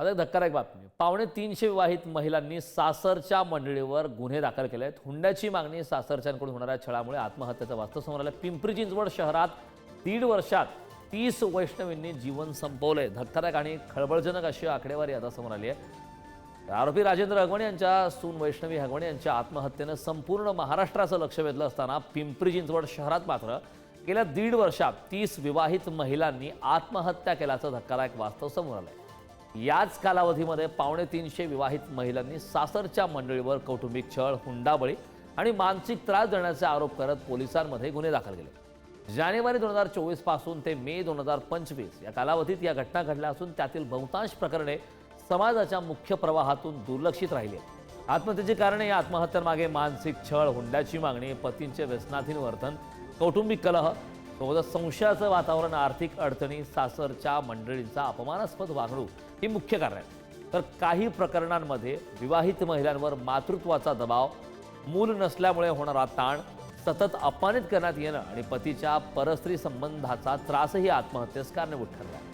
आता एक धक्कादायक बातमी. पावणे तीनशे विवाहित महिलांनी सासरच्या मंडळीवर गुन्हे दाखल केले आहेत. हुंड्याची मागणी सासरच्यांकडून होणाऱ्या छळामुळे आत्महत्येचं वास्तव समोर आलं पिंपरी चिंचवड शहरात दीड वर्षात तीस वैष्णवींनी जीवन संपवलंय. धक्कादायक आणि खळबळजनक अशी आकडेवारी आता समोर आली आहे. आरोपी राजेंद्र हगवणे यांच्या सून वैष्णवी हगवणे यांच्या आत्महत्येनं संपूर्ण महाराष्ट्राचं लक्ष वेधलं असताना पिंपरी चिंचवड शहरात मात्र गेल्या दीड वर्षात तीस विवाहित महिलांनी आत्महत्या केल्याचं धक्कादायक वास्तव समोर आलंय. याच कालावधीमध्ये पावणे तीनशे विवाहित महिलांनी सासरच्या मंडळीवर कौटुंबिक छळ हुंडाबळी आणि मानसिक त्रास देण्याचे आरोप करत पोलिसांमध्ये गुन्हे दाखल केले. जानेवारी दोन हजार चोवीसपासून ते मे दोन हजार पंचवीस या कालावधीत या घटना घडल्या असून त्यातील बहुतांश प्रकरणे समाजाच्या मुख्य प्रवाहातून दुर्लक्षित राहिली आत्महत्येची कारणे या आत्महत्यांमागे मानसिक छळ हुंड्याची मागणी पतींचे व्यसनाधीन वर्तन कौटुंबिक कलह सोबतच संशयाचं वातावरण आर्थिक अडचणी सासरच्या मंडळींचा अपमानास्पद वागणूक ही मुख्य कारण आहे. तर काही प्रकरणांमध्ये विवाहित महिलांवर मातृत्वाचा दबाव मूल नसल्यामुळे होणारा ताण सतत अपमानित करण्यात येणं आणि पतीच्या परस्त्री संबंधाचा त्रासही आत्महत्येस कारणीभूत ठरला आहे.